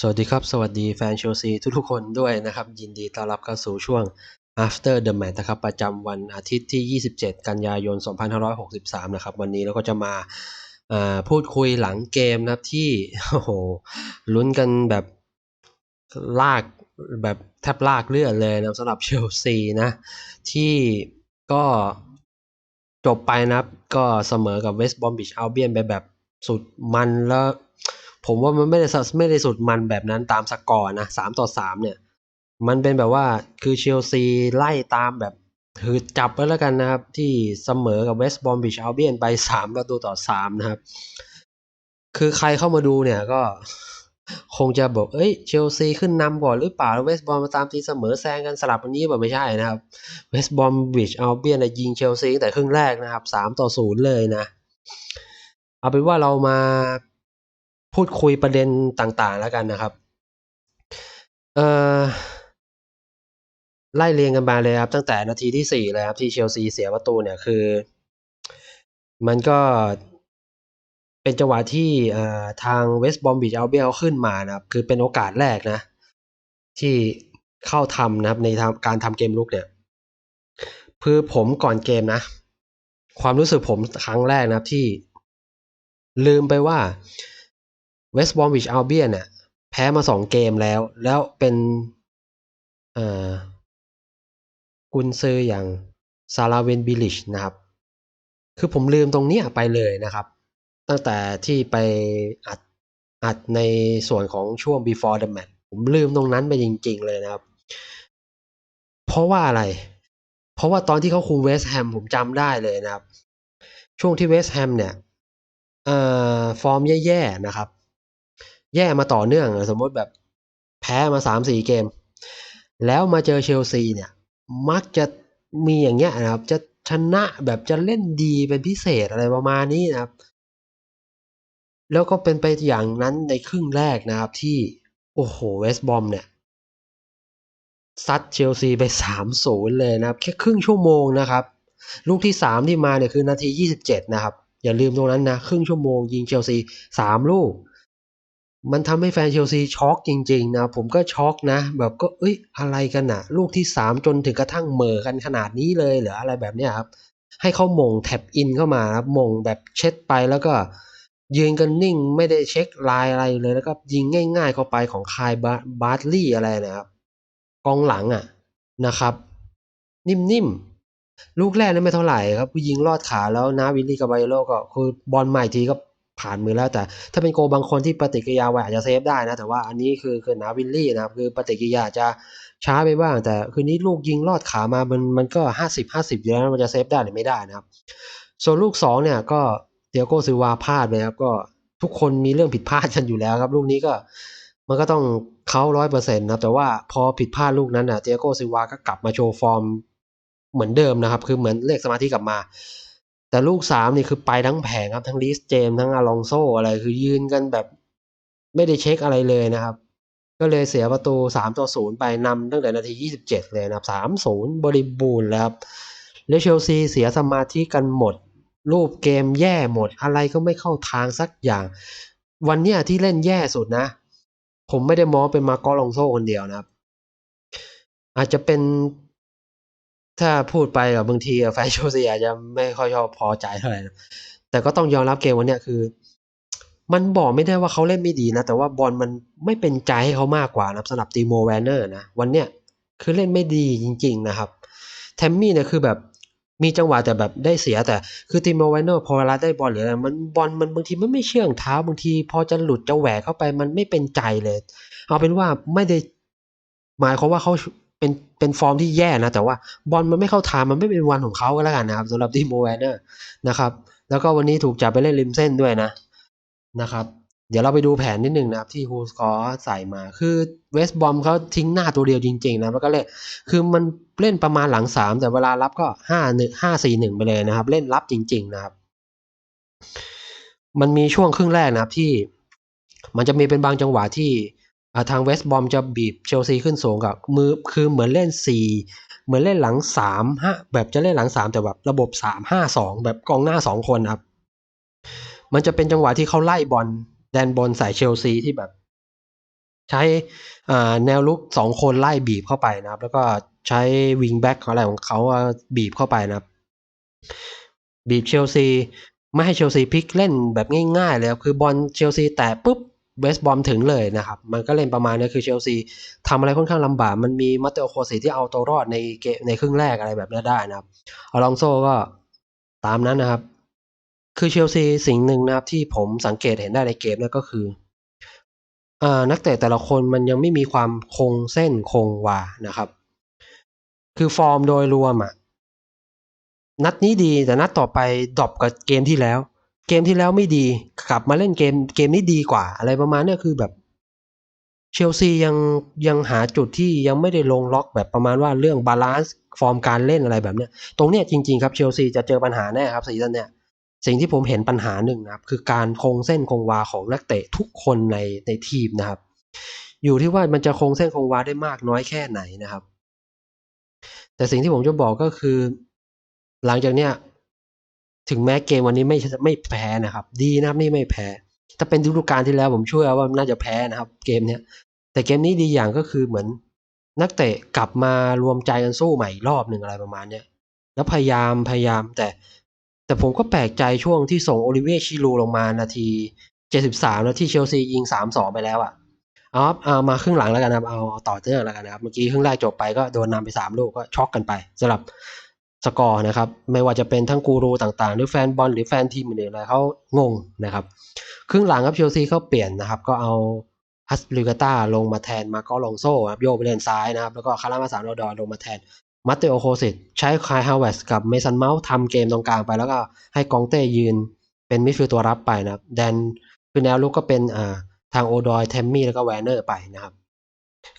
สวัสดีครับ สวัสดีแฟนเชลซีทุกๆคนด้วยนะครับ ยินดีต้อนรับเข้าสู่ช่วง after the match นะครับ ประจำวันอาทิตย์ที่ 27 กันยายน 2563 นะครับ วันนี้เราก็จะมาาพูดคุยหลังเกมนะครับที่โอ้โหลุ้นกันแบบลากแบบแทบลากเลือดเลยนะสำหรับเชลซีนะ ที่ก็จบไปนะครับ ก็เสมอกับเวสต์บอมบิชอัลเบียนไปแบบสุดมันแล้ว ผมว่ามันไม่ได้สไม่ได้สุดมันแบบนั้นตามสกอร์นะสามต่อสามเนี่ย มันเป็นแบบว่าคือเชลซีไล่ตามแบบคือจับไว้แล้วกันนะครับ ที่เสมอกับเวสต์บอมบิชอัลเบียนไปสามประตูต่อสามนะครับ คือใครเข้ามาดูเนี่ยก็คงจะบอกเอ้ยเชลซีขึ้นนำก่อนหรือเปล่าเวสต์บอมมาตามตีเสมอแซงกันสลับวันนี้แบบไม่ใช่นะครับเวสต์บอมบิชอัลเบียนยิงเชลซีตั้งแต่ครึ่งแรกนะครับสามต่อศูนย์เลยนะ เอาเป็นว่าเรามา พูดคุยประเด็นต่างๆแล้วกันนะครับ เอ่อไล่เรียงกันมาเลยครับ ตั้งแต่นาทีที่สี่เลยครับ ที่เชลซีเสียประตูเนี่ยคือ มันก็เป็นจังหวะที่ทางเวสต์บอมบิชอัลเบียขึ้นมานะครับ คือเป็นโอกาสแรกนะ ที่เข้าทำนะครับ ในการทำเกมลุกเนี่ยคือผมก่อนเกมนะ ความรู้สึกผมครั้งแรกนะครับที่ลืมไปว่า เวสต์บอมวิชอัลเบียนเนี่ยแพ้มาสองเกมแล้ว แล้วเป็นอ่อกุนซืออย่างซาลาเวนบิลิชนะครับ คือผมลืมตรงนี้ไปเลยนะครับ ตั้งแต่ที่ไปอัดอัดในส่วนของช่วง before the match ผมลืมตรงนั้นไปจริง ๆ เลยนะครับ เพราะว่าอะไร เพราะว่าตอนที่เขาคุมเวสต์แฮมผมจำได้เลยนะครับ ช่วงที่เวสต์แฮมเนี่ยอ่อฟอร์มแย่ ๆ นะครับ แย่มาต่อเนื่องสมมติแบบแพ้มาสามสี่เกม แล้วมาเจอเชลซีเนี่ย มักจะมีอย่างเงี้ยนะครับ จะชนะแบบจะเล่นดีเป็นพิเศษอะไรประมาณนี้นะครับ แล้วก็เป็นไปอย่างนั้นในครึ่งแรกนะครับที่โอ้โหเวสบอมเนี่ยซัดเชลซีไปสามศูนย์เลยนะครับ แค่ครึ่งชั่วโมงนะครับ ลูกที่สามที่มาเนี่ยคือนาทียี่สิบเจ็ดนะครับ อย่าลืมตรงนั้นนะ ครึ่งชั่วโมงยิงเชลซีสามลูก มันทำให้แฟนเชลซีช็อกจริงๆนะผมก็ช็อกนะ แบบก็เอ้ยอะไรกันอะลูกที่สามจนถึงกระทั่งเหม่อกันขนาดนี้เลยหรืออะไรแบบเนี้ยครับ ให้เขามงแท็บอินเข้ามาครับมงแบบเช็ดไปแล้วก็ยืนกันนิ่งไม่ได้เช็คลายอะไรเลยแล้วก็ยิงง่าย ๆ เข้าไปของคายบาร์ตลี่อะไรนะครับกองหลังอะนะครับ นิ่มๆลูกแรกนั้นไม่เท่าไหร่ครับผู้ยิงลอดขาแล้วนะวิลลี่กับไบโลก็คือบอลใหม่ทีก็ ผ่านมือแล้วแต่ ถ้าเป็นโกบางคนที่ปฏิกิริยาไวอาจจะเซฟได้นะ แต่ว่าอันนี้คือคือนาวิลลี่นะครับ คือปฏิกิริยาจะช้าไปบ้าง แต่คืนนี้ลูกยิงลอดขามามันมันก็ห้าสิบห้าสิบอยู่แล้วมันจะเซฟได้หรือไม่ได้นะครับ ส่วนลูกสองเนี่ยก็เตียโกซิวาพลาดไปครับก็ทุกคนมีเรื่องผิดพลาดกันอยู่แล้วครับ ลูกนี้ก็มันก็ต้องเขาร้อยเปอร์เซ็นต์นะแต่ว่าพอผิดพลาดลูกนั้นอะเตียโกซิวาก็กลับมาโชว์ฟอร์มเหมือนเดิมนะครับ คือเหมือนเรียกสมาธิกลับมา แต่ลูกสามนี่คือไปทั้งแผงครับ ทั้งลิสเจมทั้งอลองโซอะไรคือยืนกันแบบ ไม่ได้เช็คอะไรเลยนะครับ ก็เลยเสียประตูสามต่อศูนย์ไปนำตั้งแต่นาทียี่สิบเจ็ดเลยนะครับสามศูนย์บริบูรณ์แล้วครับเลเชลซีเสียสมาธิกันหมด รูปเกมแย่หมด อะไรก็ไม่เข้าทางสักอย่าง วันเนี้ยที่เล่นแย่สุดนะ ผมไม่ได้มองเป็นมาโกลองโซคนเดียวนะครับ อาจจะเป็น ถ้าพูดไปกับบางทีแฟนโชเซีอาจะไม่ค่อยชอบพอใจเท่าไหร่นะแต่ก็ต้องยอมรับเกมวันนี้คือ มันบอกไม่ได้ว่าเขาเล่นไม่ดีนะ แต่ว่าบอลมันไม่เป็นใจให้เขามากกว่านะสำหรับตีโมแวนเนอร์นะ วันเนี้ยคือเล่นไม่ดีจริง ๆ นะครับ แทมมี่เนี่ยคือแบบมีจังหวะแต่แบบได้เสียแต่ คือตีโมแวนเนอร์พอเวลาได้บอลหรืออะไรมันบอลมันบางทีมันไม่เชื่องเท้าบางที พอจะหลุดจะแหวกเข้าไปมันไม่เป็นใจเลย เอาเป็นว่าไม่ได้หมายความว่าเขา เป็นเป็นฟอร์มที่แย่นะ แต่ว่าบอลมันไม่เข้าทางมันไม่เป็นวันของเขาก็แล้วกันนะครับสำหรับทีมโมแวนเนอร์นะครับ แล้วก็วันนี้ถูกจับไปเล่นริมเส้นด้วยนะนะครับ เดี๋ยวเราไปดูแผนนิดหนึ่งนะครับ ที่ฮูสกอใส่มาคือเวสต์บอมเขาทิ้งหน้าตัวเดียวจริง ๆ นะแล้วก็เล่นคือมันเล่นประมาณหลังสามแต่เวลารับก็ห้าหนึ่งห้าสี่หนึ่งไปเลยนะครับ เล่นรับจริง ๆ นะครับ มันมีช่วงครึ่งแรกนะครับที่มันจะมีเป็นบางจังหวะที่ ทางเวสต์บอมจะบีบเชลซีขึ้นสูงกับมือคือเหมือนเล่นสี่เหมือนเล่นหลังสามฮะแบบจะเล่นหลังสามแต่แบบระบบสามห้าสองแบบกองหน้าสองคนครับ มันจะเป็นจังหวะที่เขาไล่บอลแดนบอลใส่เชลซีที่แบบ ใช้อ่าแนวลุกสองคนไล่บีบเข้าไปนะครับ แล้วก็ใช้วิงแบ็กอะไรของเขาบีบเข้าไปนะครับ บีบเชลซีไม่ให้เชลซีพลิกเล่นแบบง่ายๆเลยครับคือบอลเชลซีแตะปุ๊บ เวสบอมถึงเลยนะครับ มันก็เล่นประมาณนี้คือเชลซีทำอะไรค่อนข้างลำบาก มันมีมัตเตโอโคสีที่เอาตัวรอดในเกมในครึ่งแรกอะไรแบบนี้ได้นะครับอลองโซก็ตามนั้นนะครับ คือเชลซีสิ่งหนึ่งนะครับที่ผมสังเกตเห็นได้ในเกมนั่นก็คืออนักเตะแต่ละคนมันยังไม่มีความคงเส้นคงวานะครับ คือฟอร์มโดยรวมอะนัดนี้ดีแต่นัดต่อไปดรอปกับเกมที่แล้ว เกมที่แล้วไม่ดี กลับมาเล่นเกมเกมนี้ดีกว่า อะไรประมาณนี้คือแบบ เชลซียังยังหาจุดที่ยังไม่ได้ลงล็อกแบบประมาณว่าเรื่องบาลานซ์ฟอร์มการเล่นอะไรแบบเนี้ย ตรงเนี้ยจริงๆครับเชลซีจะเจอปัญหาแน่ครับซีซั่นเนี้ยสิ่งที่ผมเห็นปัญหาหนึ่งนะครับ คือการคงเส้นคงวาของนักเตะทุกคนในในทีมนะครับ อยู่ที่ว่ามันจะคงเส้นคงวาได้มากน้อยแค่ไหนนะครับ แต่สิ่งที่ผมจะบอกก็คือ หลังจากเนี้ย ถึงแม้เกมวันนี้ไม่ไม่แพ้นะครับ ดีนะครับนี่ไม่แพ้ ถ้าเป็นฤดูกาลที่แล้วผมเชื่อว่าน่าจะแพ้นะครับ เกมเนี้ยแต่เกมนี้ดีอย่างก็คือเหมือนนักเตะกลับมารวมใจกันสู้ใหม่รอบหนึ่งอะไรประมาณเนี้ยแล้วพยายามพยายามแต่ แต่ผมก็แปลกใจช่วงที่ส่งโอลิเวียชิลูลงมานาที 73 แล้วที่เชลซียิง 3-2 ไปแล้วอะเอาครับเอามาครึ่งหลังแล้วกันนะครับเอาต่อเนื่องแล้วกันนะครับ เมื่อกี้ครึ่งแรกจบไปก็โดนนำไป 3 ลูกก็ช็อกกันไปสำหรับ สกอร์นะครับ ไม่ว่าจะเป็นทั้งกูรูต่างๆ หรือแฟนบอลหรือแฟนทีมอื่นๆอะไรเขางงนะครับ ครึ่งหลังครับเชลซีเขาเปลี่ยนนะครับ ก็เอาฮัสลิกาตาลงมาแทนมาโกลองโซ่ครับโยกไปเลนซ้ายนะครับ แล้วก็คารามาสามโรดอลงมาแทนมัตเตโอโคสิตใช้คายฮาวเวสกับเมสันเมาส์ทำเกมตรงกลางไป แล้วก็ให้กองเต้ยืนเป็นมิดฟิลด์ตัวรับไปนะครับแดนคือแนวลุกก็เป็นอ่าทางโอดอยแทมมี่แล้วก็แวนเนอร์ไปนะครับ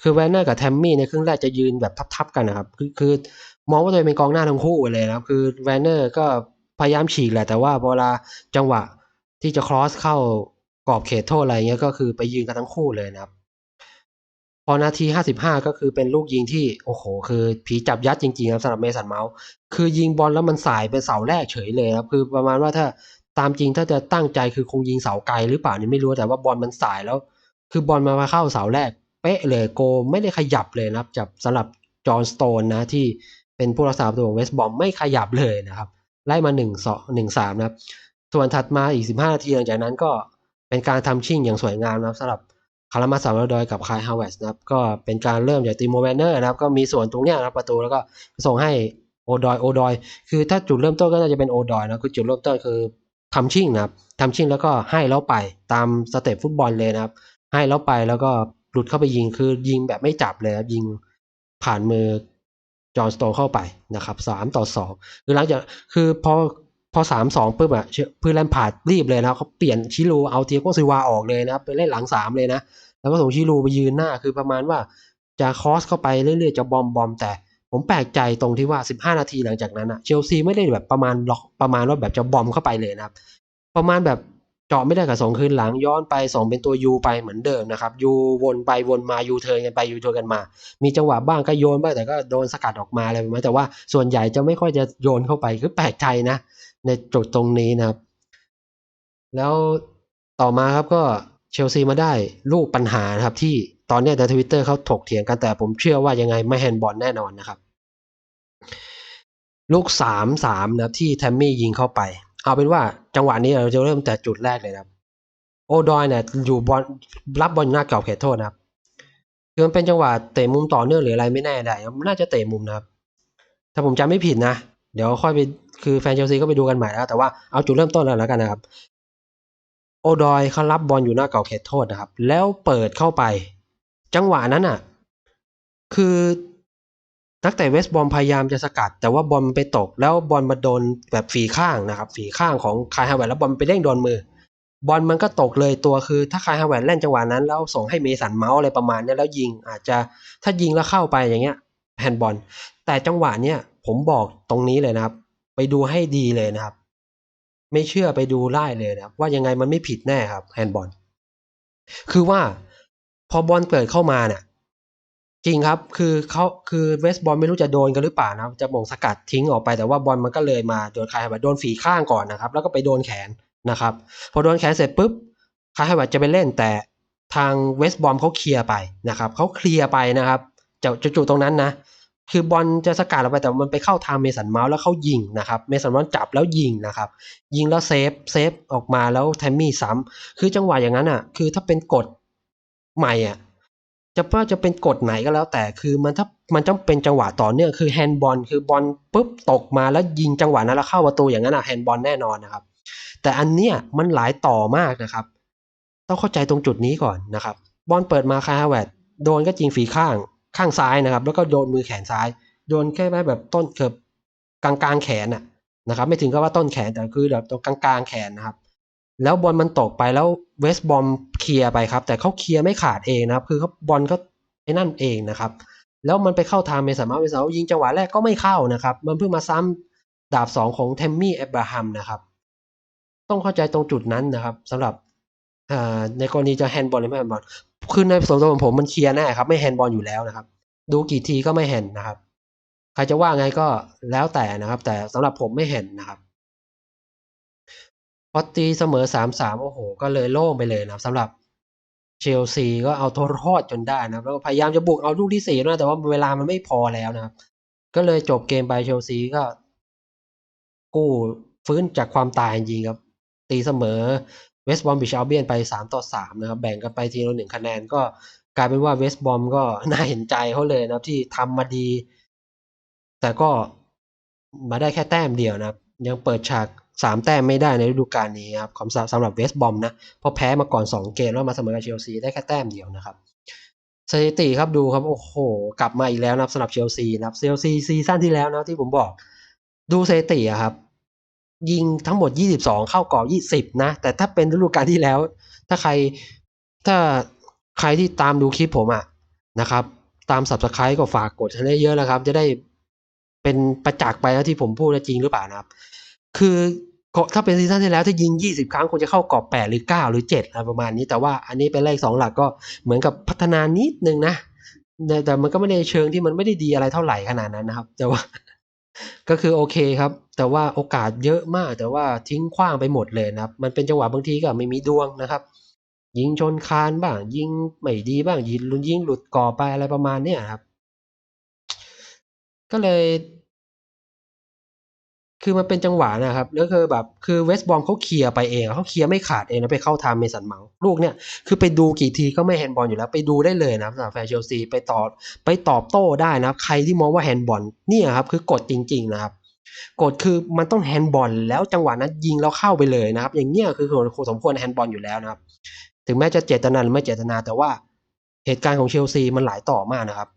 คือแวนเนอร์กับแทมมี่ในครึ่งแรกจะยืนแบบทับๆกันนะครับ คือคือ มองว่าตัวเองเป็นกองหน้าทั้งคู่เลยนะครับ คือแวนเนอร์ก็พยายามฉีกแหละ แต่ว่าเวลาจังหวะที่จะครอสเข้ากรอบเขตโทษอะไรเงี้ยก็คือไปยืนกันทั้งคู่เลยนะครับ พอนาที 55 ก็คือเป็นลูกยิงที่โอ้โห คือผีจับยัดจริงๆครับสำหรับเมสันเมาส์คือยิงบอลแล้วมันสายเป็นเสาแรกเฉยเลยครับคือประมาณว่าถ้าตามจริงถ้าจะตั้งใจคือคงยิงเสาไกลหรือเปล่านี่ไม่รู้แต่ว่าบอลมันสายแล้ว คือบอลมามาเข้าเสาแรกเป๊ะเลยโกไม่ได้ขยับเลยนะครับจับสำหรับจอห์นสโตนนะที่ เป็นผู้รักษาประตูของเวสบอมไม่ขยับเลยนะครับไล่มา1 2 1 3นะครับ ส่วนถัดมาอีก 15 นาทีหลังจากนั้นก็เป็นการทำชิ่งอย่างสวยงามนะครับสำหรับคารามาสามดอยกับคายฮาวเวสนะครับก็เป็นการเริ่มจากติโมแวนเนอร์นะครับก็มีส่วนตรงเนี้ยนะครับประตูแล้วก็ส่งให้โอดอยโอดอย คือถ้าจุดเริ่มต้นก็น่าจะเป็นโอดอยนะคือจุดเริ่มต้นคือทำชิ่งนะครับทำชิ่งแล้วก็ให้แล้วไปตามสเต็ปฟุตบอลเลยนะครับ ให้แล้วไปแล้วก็หลุดเข้าไปยิงคือยิงแบบไม่จับเลยครับยิงผ่านมือ จอห์นสโตเข้าไปนะครับสามต่อสองคือหลังจากคือพอพอสามสองปุ๊บอะเพื่อนแลมพาร์ดรีบเลยนะเขาเปลี่ยนชิลูเอาเทียโกซิวาออกเลยนะไปเล่นหลังสามเลยนะ แล้วก็ส่งชิลูไปยืนหน้าคือประมาณว่าจะคอสเข้าไปเรื่อยๆจะบอมบอมแต่ผมแปลกใจตรงที่ว่า 15 นาทีหลังจากนั้นอะเชลซีไม่ได้แบบประมาณล็อกประมาณว่าแบบจะบอมเข้าไปเลยนะครับ ประมาณแบบ เจาะไม่ได้กับสองคืนหลังย้อนไปสองเป็นตัวยูไปเหมือนเดิมนะครับยูวนไปวนมายูเทิร์นกันไปยูเทิร์นกันมา มีจังหวะบ้างก็โยนบ้างแต่ก็โดนสกัดออกมาอะไรประมาณแต่ว่าส่วนใหญ่จะไม่ค่อยจะโยนเข้าไปคือแปลกใจนะ ในจุดตรงนี้นะครับ แล้วต่อมาครับก็เชลซีมาได้ลูกปัญหานะครับ ที่ตอนนี้ในทวิตเตอร์เขาถกเถียงกันแต่ผมเชื่อว่ายังไงไม่แฮนด์บอลแน่นอนนะครับ ลูกสามสามนะครับที่แทมมี่ยิงเข้าไป เอาเป็นว่าจังหวะนี้เราจะเริ่มแต่จุดแรกเลยนะครับ โอดอยเนี่ยอยู่บอลรับบอลหน้าเกรอบเขตโทษนะครับคือมันเป็นจังหวะเตะมุมต่อเนื่องหรืออะไรไม่แน่ได้น่าจะเตะมุมนะครับ ถ้าผมจำไม่ผิดนะ เดี๋ยวค่อยไปคือแฟนเชลซีก็ไปดูกันใหม่แล้ว แต่ว่าเอาจุดเริ่มต้นแล้วกันนะครับ โอดอยเขารับบอลอยู่หน้าเก่าเขตโทษนะครับ แล้วเปิดเข้าไป จังหวะนั้นอะ คือ นักเตะเวสบอมพยายามจะสกัด แต่ว่าบอลไปตก แล้วบอลมาโดนแบบฝีข้างนะครับ ฝีข้างของคายฮาวเวร์แล้วบอลไปเด้งโดนมือ บอลมันก็ตกเลยตัวคือ ถ้าคายฮาวเวร์เล่นจังหวะนั้น แล้วส่งให้เมสันเมาส์อะไรประมาณนี้แล้วยิงอาจจะถ้ายิงแล้วเข้าไปอย่างเงี้ยแฮนด์บอล แต่จังหวะเนี้ยผมบอกตรงนี้เลยนะครับ ไปดูให้ดีเลยนะครับ ไม่เชื่อไปดูไล่เลยนะครับ ว่ายังไงมันไม่ผิดแน่ครับแฮนด์บอลคือว่าพอบอลเกิดเข้ามาเนี่ย จริงครับคือเขาคือเวสบอลไม่รู้จะโดนกันหรือเปล่านะจะมงสกัดทิ้งออกไปแต่ว่าบอลมันก็เลยมาโดนคายฮาวโดนฝีข้างก่อนนะครับ แล้วก็ไปโดนแขนนะครับ พอโดนแขนเสร็จปุ๊บคายฮาวจะไปเล่นแต่ทางเวสบอมเขาเคลียร์ไปนะครับเขาเคลียร์ไปนะครับจากจุดๆตรงนั้นนะคือบอลจะสกัดออกไปแต่มันไปเข้าทางเมสันเมาส์แล้วเขายิงนะครับเมสันเมาส์จับแล้วยิงนะครับ ยิงแล้วเซฟเซฟออกมาแล้วแทมมี่ซ้ำคือจังหวะอย่างนั้นอะ คือถ้าเป็นกฎใหม่อะ จะว่าจะเป็นกฎไหนก็แล้วแต่คือมันถ้ามันต้องเป็นจังหวะต่อเนื่องคือแฮนด์บอลคือบอลปุ๊บตกมาแล้วยิงจังหวะนั้นแล้วเข้าประตูอย่างนั้นอะแฮนด์บอลแน่นอนนะครับ แต่อันเนี้ยมันหลายต่อมากนะครับ ต้องเข้าใจตรงจุดนี้ก่อนนะครับ บอลเปิดมาคาฮาแวดโดนก็จริงฝีข้างข้างซ้ายนะครับ แล้วก็โดนมือแขนซ้ายโดนแค่แบบต้นเกือบกลางกลางแขนน่ะนะครับ ไม่ถึงกับว่าต้นแขนแต่คือแบบตรงกลางกลางแขนนะครับ แล้วบอลมันตกไปแล้วเวสบอมเคลียร์ไปครับ แต่เขาเคลียร์ไม่ขาดเองนะครับ คือเขาบอลก็ไอ้นั่นเองนะครับ แล้วมันไปเข้าทางเมสันมาเมสันมายิงจังหวะแรกก็ไม่เข้านะครับ มันเพิ่งมาซ้ำดาบสองของเทมมี่แอบราฮัมนะครับ ต้องเข้าใจตรงจุดนั้นนะครับสำหรับในกรณีจะแฮนด์บอลหรือไม่แฮนด์บอลคือในส่วนตัวของผมมันเคลียร์แน่ครับไม่แฮนด์บอลอยู่แล้วนะครับ ดูกี่ทีก็ไม่เห็นนะครับ ใครจะว่าไงก็แล้วแต่นะครับ แต่สำหรับผมไม่เห็นนะครับ อตีเสมอสามสามโอ้โห ก็เลยโล่งไปเลยนะสำหรับเชลซีก็เอาตัวรอดจนได้นะแล้วก็พยายามจะบุกเอาลูกที่สี่นะแต่ว่าเวลามันไม่พอแล้วนะครับ ก็เลยจบเกมไปเชลซีก็ กู้ฟื้นจากความตายจริงครับ ตีเสมอเวสต์บอมบิชอัลเบียนไปสามต่อสามนะครับ แบ่งกันไปทีละหนึ่งคะแนนก็กลายเป็นว่าเวสต์บอมก็น่าเห็นใจเขาเลยนะครับที่ทำมาดี แต่ก็มาได้แค่แต้มเดียวนะครับ ยังเปิดฉากสามแต้มไม่ได้ในฤดูกาลนี้ครับของสำหรับเวสบอมนะเพราะแพ้มาก่อนสองเกมแล้วมาเสมอกับเชลซีได้แค่แต้มเดียวนะครับสถิติครับดูครับ โอ้โห กลับมาอีกแล้วนับสำหรับเชลซีนะครับเชลซีซีซั่นที่แล้วนะที่ผมบอก ดูสถิติครับ ยิงทั้งหมด 22 เข้ากรอบ 20 นะ แต่ถ้าเป็นฤดูกาลที่แล้ว ถ้าใครถ้าใครที่ตามดูคลิปผมอะนะครับ ตามสับสไครต์ก็ฝากกดให้เยอะนะครับ จะได้ เป็นประจักษ์ไปแล้วที่ผมพูดจริงหรือเปล่านะครับ คือถ้าเป็นซีซั่นที่แล้วถ้ายิง 20 ครั้งคงจะเข้ากรอบ 8 หรือ 9 หรือ7อะไรประมาณนี้ แต่ว่าอันนี้เป็นเลขสองหลักก็เหมือนกับพัฒนานิดนึงนะแต่แต่มันก็ไม่ได้เชิงที่มันไม่ได้ดีอะไรเท่าไหร่ขนาดนั้นนะครับ แต่ว่าก็คือโอเคครับ แต่ว่าโอกาสเยอะมาก แต่ว่าทิ้งขว้างไปหมดเลยนะครับ มันเป็นจังหวะบางทีก็ไม่มีดวงนะครับ ยิงชนคานบ้าง ยิงไม่ดีบ้างยิงลุนยิงหลุดก่อไปอะไรประมาณเนี้ยครับ ก็เลย คือมันเป็นจังหวะนะครับแล้วคือแบบคือเวสบอมเขาเคลียร์ไปเองเขาเคลียร์ไม่ขาดเองนะไปเข้าทางเมสันเมาส์ลูกเนี่ยคือไปดูกี่ทีก็ไม่แฮนด์บอลอยู่แล้วไปดูได้เลยนะสำหรับแฟนเชลซีไปตอบไปตอบโต้ได้นะใครที่มองว่าแฮนด์บอลเนี่ยครับคือกฎจริง ๆ นะครับกฎคือมันต้องแฮนด์บอลแล้วจังหวะนั้นยิงแล้วเข้าไปเลยนะครับ อย่างเงี้ยคือสมควรแฮนด์บอลอยู่แล้วนะครับ ถึงแม้จะเจตนาหรือไม่เจตนาแต่ว่าเหตุการณ์ของเชลซีมันหลายต่อมากนะครับ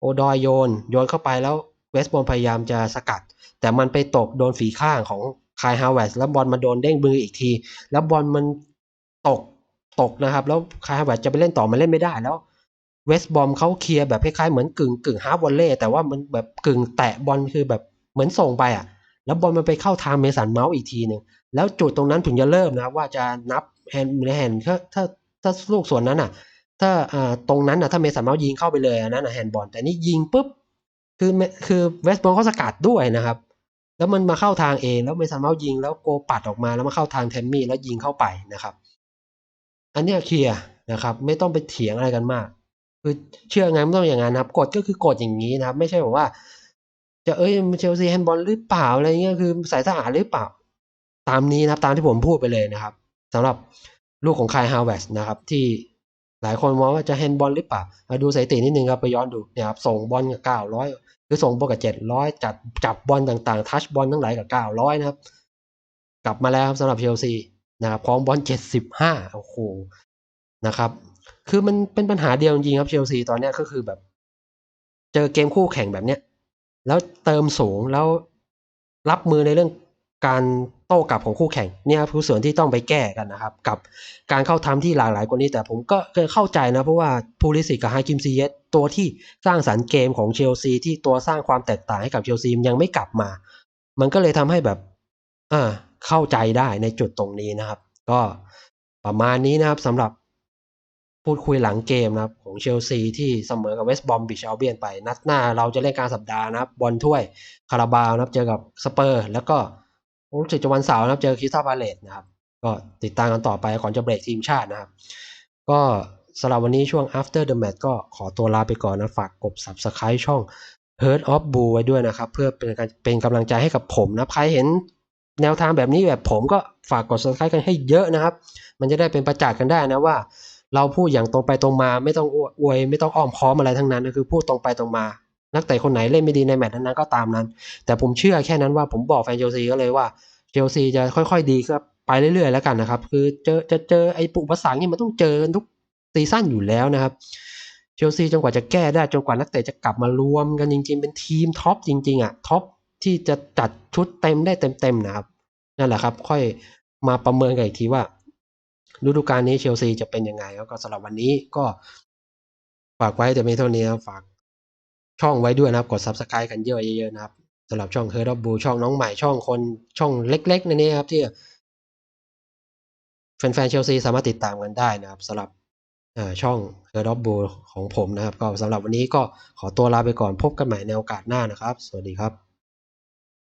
โอดอยโยน โยนเข้าไปแล้ว เวสบอมพยายามจะสกัด แต่มันไปตกโดนฝีข้างของคายฮาวเวสแล้วบอลมาโดนเด้งมืออีกที แล้วบอลมันตกตกนะครับ แล้วคายฮาวเวสจะไปเล่นต่อมันเล่นไม่ได้แล้วเวสบอมเขาเคลียร์แบบคล้ายๆเหมือนกึ่งกึ่งฮาร์ฟวอลเล่แต่ว่ามันแบบกึ่งแตะบอลคือแบบเหมือนส่งไปอะ แล้วบอลมันไปเข้าทางเมสันเมาส์อีกทีหนึ่งแล้วจุดตรงนั้นถึงจะเริ่มนะว่าจะนับแฮนด์ในแฮนด์ถ้าถ้าถ้าลูกส่วนนั้นอะ ถ้าอ่าตรงนั้นอะถ้าเมสันเมาส์ยิงเข้าไปเลยอันนั้นอะแฮนด์บอลแต่นี่ยิงปุ๊บ คือคือเวสบอมเขาสกัดด้วยนะครับ แล้วมันมาเข้าทางเองแล้วเมสันเมาส์ยิง แล้วโกปัดออกมาแล้วมาเข้าทางเทมมี่แล้วยิงเข้าไปนะครับ อันเนี้ยเคลียร์นะครับ ไม่ต้องไปเถียงอะไรกันมาก คือเชื่อไงไม่ต้องอย่างนั้นครับกฎก็คือกฎอย่างนี้นะครับ ไม่ใช่แบบว่า จะเอ้ยเชลซีแฮนด์บอลหรือเปล่าอะไรเงี้ยคือสายสะอาดหรือเปล่า ตามนี้นะครับตามที่ผมพูดไปเลยนะครับสำหรับลูกของคายฮาวเวสนะครับที่หลายคนมองว่าจะแฮนด์บอลหรือเปล่ามาดูสถิตินิดนึงครับ ไปย้อนดูเนี่ยครับส่งบอลกับเก้าร้อย คือส่งบอลกับเจ็ดร้อยจัดจับบอลต่างๆ ทัชบอลทั้งหลายกับเก้าร้อยนะครับ กลับมาแล้วสำหรับเชลซีนะครับของบอลเจ็ดสิบห้าโอ้โหนะครับ คือมันเป็นปัญหาเดียวจริงครับเชลซีตอนนี้ก็คือแบบ เจอเกมคู่แข่งแบบเนี้ยแล้วเติมสูงแล้วรับมือในเรื่องการ โต้กลับของคู่แข่งเนี่ยครับคือส่วนที่ต้องไปแก้กันนะครับ กับการเข้าทำที่หลากหลายกว่านี้แต่ผมก็เคยเข้าใจนะ เพราะว่าพูลิสิกกับไฮกิมซีเยสตัวที่สร้างสรรค์เกมของเชลซีที่ตัวสร้างความแตกต่างให้กับเชลซียังไม่กลับมา มันก็เลยทำให้แบบอ่าเข้าใจได้ในจุดตรงนี้นะครับ ก็ประมาณนี้นะครับสำหรับพูดคุยหลังเกมนะครับ ของเชลซีที่เสมอกับเวสต์บอมบิชอัลเบียนไป นัดหน้าเราจะเล่นกลารสัปดาห์นะครับบอลถ้วยคาราบาวนะครับเจอกับสเปอร์ แล้วก็ รู้สึกจะวันเสาร์นะครับ เจอคริสตัลพาเลตนะครับ ก็ติดตามกันต่อไปก่อนจะเบรกทีมชาตินะครับ ก็สำหรับวันนี้ช่วง after the match ก็ขอตัวลาไปก่อนนะฝากกด subscribe ช่อง Hurt of Blue ไว้ด้วยนะครับ เพื่อเป็นการเป็นกำลังใจให้กับผมนะใครเห็นแนวทางแบบนี้แบบผมก็ฝากกด subscribe กันให้เยอะนะครับ มันจะได้เป็นประจักษ์กันได้นะว่า เราพูดอย่างตรงไปตรงมาไม่ต้องอวยไม่ต้องอ้อมค้อมอะไรทั้งนั้นก็คือพูดตรงไปตรงมา นักเตะคนไหนเล่นไม่ดีในแมตช์นั้นๆก็ตามนั้น แต่ผมเชื่อแค่นั้นว่าผมบอกแฟนเชลซีก็เลยว่าเชลซีจะค่อยๆ ดีครับไปเรื่อยๆแล้วกันนะครับ คือเจอจะเจอไอ้ปุปสรรคนี่มันต้องเจอกันทุกซีซั่นอยู่แล้วนะครับเชลซีจนกว่าจะแก้ได้จนกว่านักเตะจะกลับมารวมกันจริงๆ เป็นทีมท็อปจริง ๆอะท็อปที่จะจัดชุดเต็มได้เต็มๆนะครับนั่นแหละครับ ค่อยมาประเมินกันอีกทีว่าฤดูกาลนี้เชลซีจะเป็นยังไงแล้วก็สำหรับวันนี้ก็ฝากไว้แต่ไม่เท่านี้ฝาก ช่องไว้ด้วยนะครับ กด subscribe กันเยอะๆนะครับสำหรับช่องเฮอร์ดบูช่องน้องใหม่ช่องคนช่องเล็กๆในนี้ครับที่แฟนๆเชลซีสามารถติดตามกันได้นะครับสำหรับช่องเฮอร์ดบูของผมนะครับ ก็สำหรับวันนี้ก็ขอตัวลาไปก่อนพบกันใหม่ในโอกาสหน้านะครับ สวัสดีครับ